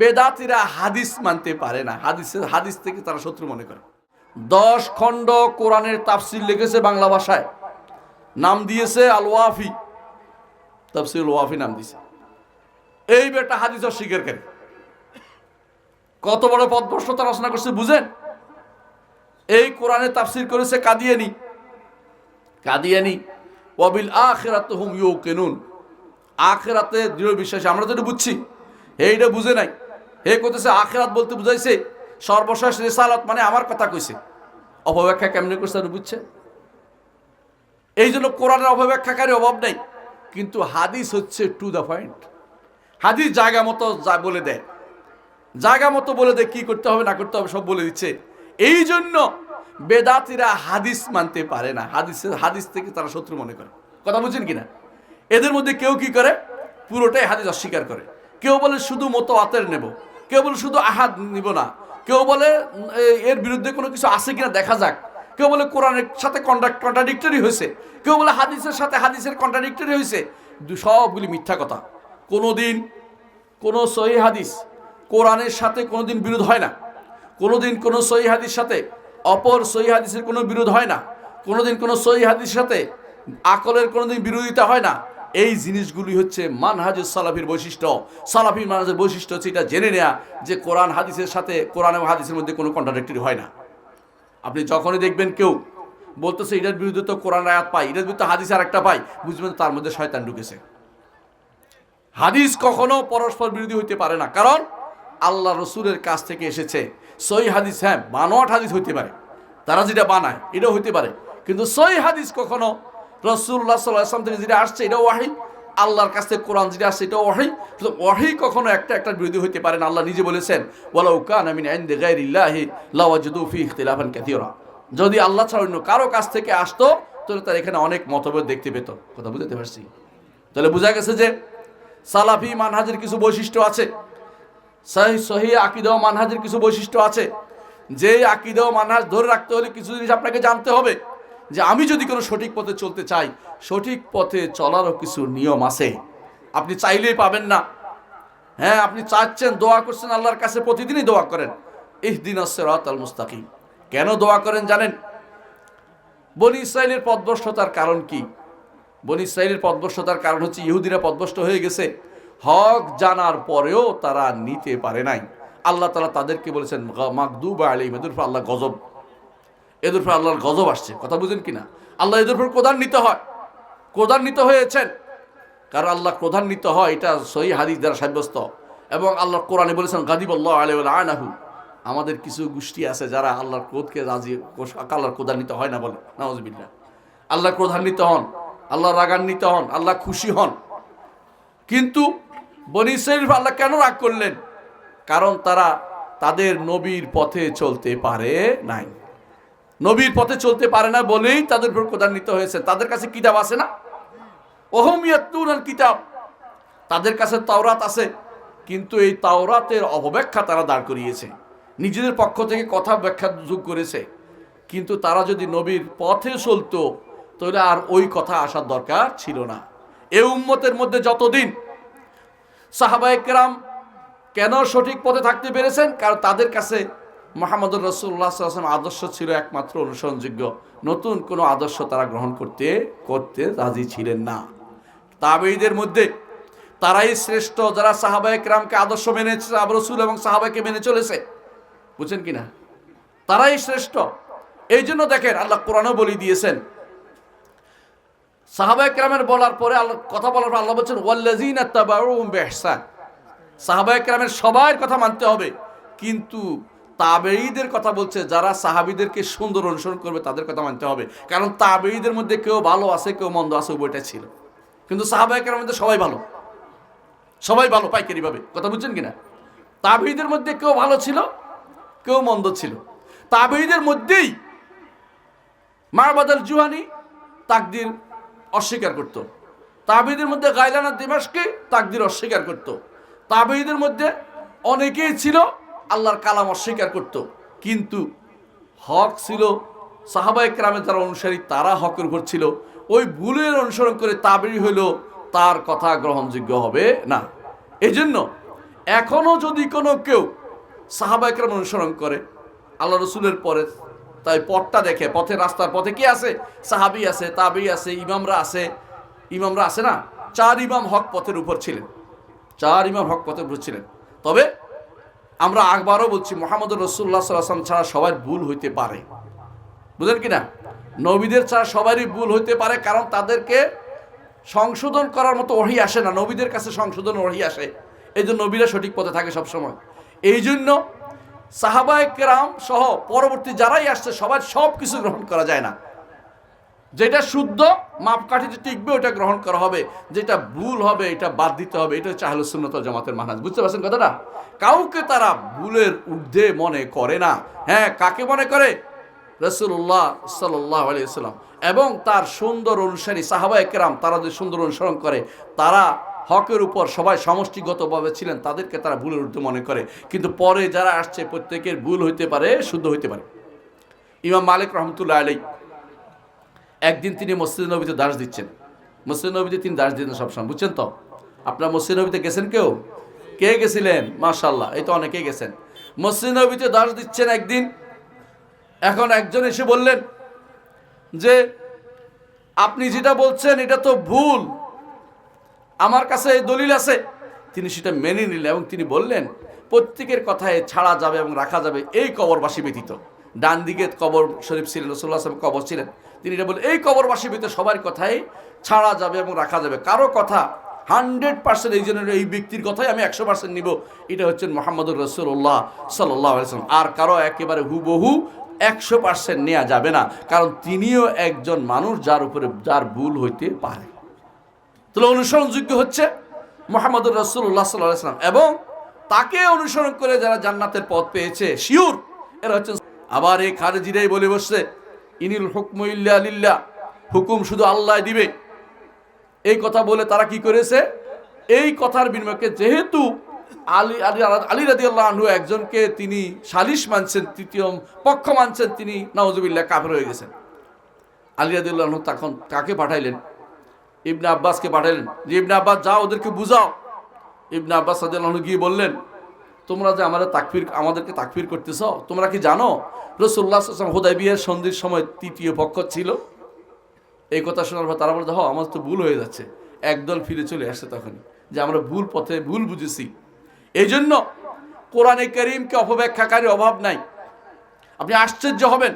বেদাতিরা হাদিস মানতে পারে না। হাদিসের হাদিস থেকে তারা শত্রু মনে করে। দশ খণ্ড কোরআনের তাফসির লিখেছে বাংলা ভাষায়। নাম দিয়েছে আল ওয়াফি তাফসির ওয়াফি নাম দিয়েছে। এই বেটা হাদিস অস্বীকার করে। কত বড় পদভ্রষ্টতা রচনা করছে, বুঝেন? এই কোরআনে তাফসির করেছে কাদিয়ানি। কাদিয়ানি, ওয়াবিল আখেরাত হুম ইউ কেনুন আখেরাতে দৃঢ় বিশ্বাসী, আমরা তো এটা বুঝছি, এইটা বুঝে নাই। হে করতেছে আখেরাত বলতে বুঝাইছে, সর্বশেষ রেসালত মানে আমার কথা কইছে। অপব্যাখ্যা কেমনে করছে আর বুঝছে? এই জন্য কোরআনের অপব্যাখ্যাকারী অভাব নেই, কিন্তু হাদিস হচ্ছে টু দ্য পয়েন্ট হাদিস জায়গা মতো যা বলে দেয়। জায়গা মতো বলে দেয়, কি করতে হবে, না করতে হবে, সব বলে দিচ্ছে। এই জন্য বেদাতিরা হাদিস মানতে পারে না। হাদিসের, হাদিস থেকে তারা শত্রু মনে করে। কথা বুঝছেন কিনা? এদের মধ্যে কেউ কি করে? পুরোটাই হাদিস অস্বীকার করে। কেউ বলে, শুধু মতো আতের নেব। কেউ বলে শুধু আহাদ নিব না। কেউ বলে এর বিরুদ্ধে কোনো কিছু আছে কিনা দেখা যাক। কেউ বলে, কোরআনের সাথে কন্ট্রাডিক্টরি হয়েছে। কেউ বলে, হাদিসের সাথে হাদিসের কন্ট্রাডিক্টরি হয়েছে। সবগুলি মিথ্যা কথা। কোনোদিন কোনো সহি হাদিস কোরআনের সাথে কোনোদিন বিরোধ হয় না। কোনো দিন কোনো সহি হাদিস সাথে অপর সহি হাদিসের কোনো বিরোধ হয় না। কোনো দিন কোনো সহি হাদিসের সাথে আকলের কোনো দিন বিরোধিতা হয় না। এই জিনিসগুলি হচ্ছে মানহাজুস সালাফির বৈশিষ্ট্য। সালাফির মানহাজের বৈশিষ্ট্য হচ্ছে এটা জেনে নেয়া যে কোরআন হাদিসের সাথে কোরআন এবং হাদিসের মধ্যে কোনো কন্ট্রাডিক্টরি হয় না। আপনি যখনই দেখবেন কেউ বলতেছে, এটার বিরুদ্ধে তো কোরআন আয়াত পাই, এটার বিরুদ্ধে হাদিস আর একটা পাই, বুঝবেন তার মধ্যে শয়তান ঢুকেছে। হাদিস কখনো পরস্পর বিরোধী হইতে পারে না, কারণ আল্লাহ রসুলের কাছ থেকে এসেছে। সই হাদিস হ্যাঁ বানোয়াট হাদিস হইতে পারে। তারা যেটা বানায়, এটাও হইতে পারে। কিন্তু সই হাদিস কখনো রসুল্লাহ সাল্লাম থেকে যেটা আসছে, এটা ওয়াহি। আল্লাহর কাছ কোরআন যেটা আসছে, এটা ওয়াহি। শুধু ওয়াহি কখনো একটা একটা বিরোধী হইতে পারে না, আল্লাহ নিজে বলেছেন, ওয়ালাউ কান আমিন ইনদি গায়রিল্লাহি লাওয়াজদু ফি ইখতিলাফান কাসীরা যদি আল্লাহ ছাড়া অন্য কারও কাছ থেকে আসতো, তাহলে তার এখানে অনেক মতভেদ দেখতে পেত। কথা বুঝতে পারছি? তাহলে বোঝা গেছে যে সালাফি মানহাজের কিছু বৈশিষ্ট্য আছে। সহি সহি আকিদা মানহাজের কিছু বৈশিষ্ট্য আছে। যে আকিদা মানহাজ ধরে রাখতে হলে কিছু জিনিস আপনাকে জানতে হবে। যে আমি যদি কোনো সঠিক পথে চলতে চাই, সঠিক পথে চলারও কিছু নিয়ম আছে। আপনি চাইলেই পাবেন না। হ্যাঁ আপনি চাচ্ছেন, দোয়া করছেন, আল্লাহর কাছে প্রতিদিনই দোয়া করেন। ইহদিন আল মুস্তাকিম। কেন দোয়া করেন জানেন? বনি ইসরায়েলের পদভ্রষ্টতার কারণ কি? বনি ইসরায়েলের পদভ্রষ্টতার কারণ হচ্ছে ইহুদিরা পদভ্রষ্ট হয়ে গেছে। হক জানার পরেও তারা নিতে পারে নাই। আল্লাহ তালা তাদেরকে বলেছেন মাকদুব আলী উপর আল্লাহ গজব। এদের উপর আল্লাহর গজব আসছে। কথা বুঝেন কি না আল্লাহ এদের উপর ক্রধান্বিত হয়। ক্রধান্বিত হয়েছেন। কারণ আল্লাহ ক্রধান্বিত হয়, এটা সহি হাদিস দ্বারা সাব্যস্ত। এবং আল্লাহ কোরআনে বলেছেন গাদিব আল্লাহ আলী আনাহু আমাদের কিছু গোষ্ঠী আছে যারা আল্লাহর ক্রোধকে রাজি, আল্লাহর ক্রধান্বিত হয় না বলে। নওয়াজবিল্লা আল্লাহ ক্রধান্বিত হন, আল্লাহ রাগান্বিত হন, আল্লাহ খুশি হন। কিন্তু বনি ইসরাইল আল্লাহ কেন রাগ করলেন? কারণ তারা তাদের নবীর পথে চলতে পারে নাই। নবীর পথে চলতে পারে না বলেই তাদের উপর ক্রধান্বিত হয়েছে। তাদের কাছে কিতাব আছে না? ওহমিয়াতুন কিতাব। তাদের কাছে তাওরাত আছে, কিন্তু এই তাওরাতের অপব্যাখ্যা তারা দাঁড় করিয়েছে। নিজেদের পক্ষ থেকে কথা ব্যাখ্যা যোগ করেছে। কিন্তু তারা যদি নবীর পথে চলতো, তাহলে আর ওই কথা আসার দরকার ছিল না। এ উম্মতের মধ্যে যতদিন সাহাবাইকরাম কেন সঠিক পথে থাকতে পেরেছেন? কারণ তাদের কাছে মোহাম্মদুর রসুল্লাহ সাল্লাম আদর্শ ছিল একমাত্র অনুসরণযোগ্য। নতুন কোনো আদর্শ তারা গ্রহণ করতে করতে রাজি ছিলেন না। তাবেইদের মধ্যে তারাই শ্রেষ্ঠ, যারা সাহাবাহিক রামকে আদর্শ মেনে রসুল এবং সাহাবাইকে মেনে চলেছে। বুঝছেন কি না তারাই শ্রেষ্ঠ। এই জন্য দেখেন আল্লাহ কোরআনও বলি দিয়েছেন। সাহাবাই কেরামের বলার পরে আল্লাহ, কথা বলার পর আল্লাহ বলছেন ওয়াল্লাজিন বেহসান সাহাবাই কেরামের সবার কথা মানতে হবে। কিন্তু তাবেঈদের কথা বলছে, যারা সাহাবিদেরকে সুন্দর অনুসরণ করবে তাদের কথা মানতে হবে। কারণ তাবেঈদের মধ্যে কেউ ভালো আছে, কেউ মন্দ আছে বইটা ছিল। কিন্তু সাহাবাই কেরামের মধ্যে সবাই ভালো। সবাই ভালো, পাইকারি ভাবে। কথা বুঝছেন কিনা? তাবেঈদের মধ্যে কেউ ভালো ছিল, কেউ মন্দ ছিল। তাবেঈদের মধ্যেই মারবাদাল জুহানি তাকদির অস্বীকার করত। তাবেঈদের মধ্যে গাইলানা দিমাসকে তাকদির অস্বীকার করত। তাবেঈদের মধ্যে অনেকেই ছিল আল্লাহর কালাম অস্বীকার করত। কিন্তু হক ছিল সাহাবাই ক্রামে যারা অনুসারী, তারা হকের উপর ছিল। ওই ভুলের অনুসরণ করে তাবেই হইল, তার কথা গ্রহণযোগ্য হবে না। এজন্য এখনও যদি কোনো কেউ সাহাবাইকরাম অনুসরণ করে, আল্লাহ রসুলের পরে তাই পথটা দেখে, পথে রাস্তার পথে কি আছে? সাহাবি আছে তাবি আছে, ইমামরা আছে। ইমামরা আছে না? চার ইমাম হক পথের উপর ছিলেন। চার ইমাম হক পথের উপর ছিলেন। তবে আমরা একবারও বলছি মোহাম্মদ রসুল্লাহ সাল্লাম ছাড়া সবার ভুল হইতে পারে। বুঝলেন কি না নবীদের ছাড়া সবারই ভুল হইতে পারে, কারণ তাদেরকে সংশোধন করার মতো ওহি আসে না। নবীদের কাছে সংশোধন ওহি আসে। এই জন্য নবীরা সঠিক পথে থাকে সবসময়। এই জন্য সাহাবায় কেরাম সহ পরবর্তী যারাই আসছে, সবার সব কিছু গ্রহণ করা যায় না। যেটা শুদ্ধ মাপকাঠিতে টিকবে, ওটা গ্রহণ করা হবে। যেটা ভুল হবে, এটা বাদ দিতে হবে। এটা হচ্ছে আহলুসুন্নতল জামাতের মানাজ বুঝতে পারছেন কথাটা? কাউকে তারা ভুলের ঊর্ধ্বে মনে করে না। হ্যাঁ কাকে মনে করে? রসুল্লাহ সাল্লাহ আলিয়াল্লাম এবং তার সুন্দর অনুসারী সাহাবা একরাম তারা যে সুন্দর অনুসরণ করে, তারা হকের উপর সবাই সমষ্টিগতভাবে ছিলেন, তাদেরকে তারা ভুলের ঊর্ধ্বে মনে করে। কিন্তু পরে যারা আসছে, প্রত্যেকের ভুল হইতে পারে, শুদ্ধ হইতে পারে। ইমাম মালিক রহমতুল্লাহ আলাই একদিন তিনি মসজিদ নবীতে দাস দিচ্ছেন। মসজিদ নবীতে তিনি দাস দিতেন সবসময়, বুঝছেন তো? আপনার মসজিদ নবীতে গেছেন কেউ? কে গেছিলেন? মাশাল্লাহ এই তো অনেকেই গেছেন। মসজিদ নবীতে দাস দিচ্ছেন একদিন। এখন একজন এসে বললেন যে, আপনি যেটা বলছেন, এটা তো ভুল। আমার কাছে এই দলিল আছে। তিনি সেটা মেনে নিলেন এবং তিনি বললেন, প্রত্যেকের কথায় ছাড়া যাবে এবং রাখা যাবে, এই কবরবাসী ব্যতীত। ডান দিকে কবর শরীফ ছিলেন রসুল্লাহ আসলাম কবর ছিলেন। তিনি এটা বললেন, এই কবরবাসী ব্যতীত সবার কথাই ছাড়া যাবে এবং রাখা যাবে। কারও কথা হান্ড্রেড পার্সেন্ট এই জন্য এই ব্যক্তির কথাই আমি একশো পার্সেন্ট নিব। এটা হচ্ছেন মোহাম্মদুর রসুল্লাহ সাল্লাহ আলাইসলাম আর কারও একেবারে হুবহু একশো পার্সেন্ট নেওয়া যাবে না, কারণ তিনিও একজন মানুষ যার উপরে যার ভুল হইতে পারে। তাহলে অনুসরণযোগ্য হচ্ছে মোহাম্মদুর রসুল্লাহ সাল্লাহ সাল্লাম এবং তাকে অনুসরণ করে যারা জান্নাতের পথ পেয়েছে, শিওর, এরা হচ্ছে আবার এই খারেজিরাই বলে বসছে, ইনিল হুকম ইল্লা হুকুম শুধু আল্লাহ দিবে। এই কথা বলে তারা কি করেছে? এই কথার বিনিময়কে যেহেতু আলী আলী আলী রাদি আল্লাহ একজনকে তিনি সালিশ মানছেন, তৃতীয় পক্ষ মানছেন, তিনি নওয়াজুবিল্লাহ কাফের হয়ে গেছেন। আলী রাদি আল্লাহ তখন কাকে পাঠাইলেন? ইবনে আব্বাসকে পাঠাইলেন। যে ইবনে আব্বাস, যাও ওদেরকে বুঝাও। ইবনে আব্বাস সাদাল্লাহ গিয়ে বললেন তোমরা যে আমাদের তাকফির, আমাদেরকে তাকফির করতেছ, তোমরা কি জানো? রসুল্লাহ হোদাই বিয়ের সন্ধির সময় তৃতীয় পক্ষ ছিল। এই কথা শোনার পর তারা বলতে হ আমার তো ভুল হয়ে যাচ্ছে। একদল ফিরে চলে আসছে তখন, যে আমরা ভুল পথে, ভুল বুঝেছি। এই জন্য কোরআনে করিমকে অপব্যাখ্যাকারী অভাব নাই। আপনি আশ্চর্য হবেন।